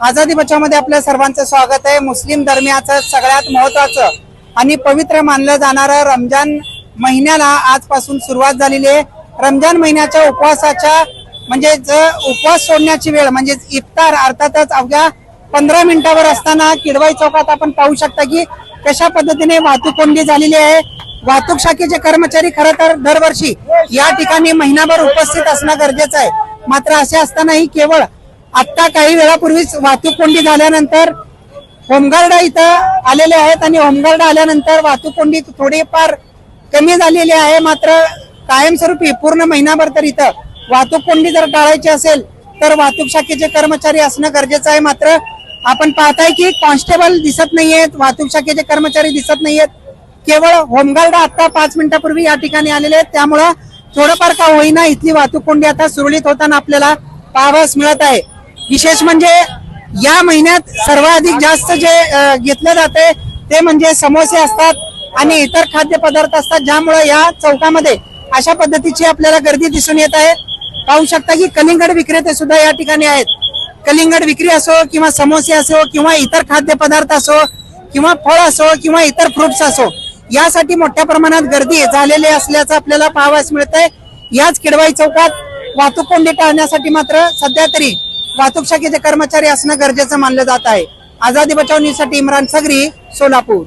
आझादी बचावमध्ये आपल्या सर्वांचं स्वागत आहे. मुस्लिम धर्मियाचं सगळ्यात महत्वाचं आणि पवित्र मानलं जाणारं रमजान महिन्याला आजपासून सुरुवात झालेली आहे. रमजान महिन्याच्या उपवासाच्या म्हणजे उपवास सोडण्याची वेळ म्हणजे इफ्तार अर्थातच अवघ्या पंधरा मिनिटावर असताना किडवाई चौकात आपण पाहू शकता की कशा पद्धतीने वाहतूक कोंडी झालेली आहे. वाहतूक शाखेचे कर्मचारी खरं तर दरवर्षी या ठिकाणी महिनाभर उपस्थित असणं गरजेचं आहे. मात्र असे असतानाही केवळ आता काही वेळापूर्वीच वाहतूक कोंडी झाल्यानंतर होमगार्ड इथं आलेले आहेत आणि होमगार्ड आल्यानंतर वाहतूक कोंडी थोडीफार कमी झालेली आहे. मात्र कायमस्वरूपी पूर्ण महिनाभर तर इथं वाहतूक कोंडी जर टाळायची असेल तर वाहतूक शाखेचे कर्मचारी असणं गरजेचं आहे. मात्र आपण पाहताय की कॉन्स्टेबल दिसत नाहीयेत वाहतूक शाखेचे कर्मचारी दिसत नाहीयेत. केवळ होमगार्ड आता पाच मिनिटापूर्वी या ठिकाणी आलेले आहेत. त्यामुळं थोडंफार का होईना इथली वाहतूक कोंडी आता सुरळीत होताना आपल्याला पाहावयास मिळत आहे. विशेष म्हणजे या महिन्यात सर्वाधिक जास्त जे घेतलं जाते ते म्हणजे समोसे असतात आणि इतर खाद्यपदार्थ असतात ज्यामुळे या चौकामध्ये अशा पद्धतीची आपल्याला गर्दी दिसून येत आहे. पाहू शकता की कलिंगड विक्रेते सुद्धा या ठिकाणी आहेत. कलिंगड विक्री असो किंवा समोसे असो किंवा इतर खाद्यपदार्थ असो किंवा फळ असो किंवा इतर फ्रुट्स असो यासाठी मोठ्या प्रमाणात गर्दी झालेली असल्याचं आपल्याला पाहावयास मिळत आहे याच किडवाई चौकात वाहतूक कोंडी टाळण्यासाठी मात्र सध्या तरी वाहतूक शाखेचे कर्मचारी असणं गरजेचं मानलं जात आहे. आझादी बचाव इम्रान सगरी सोलापूर.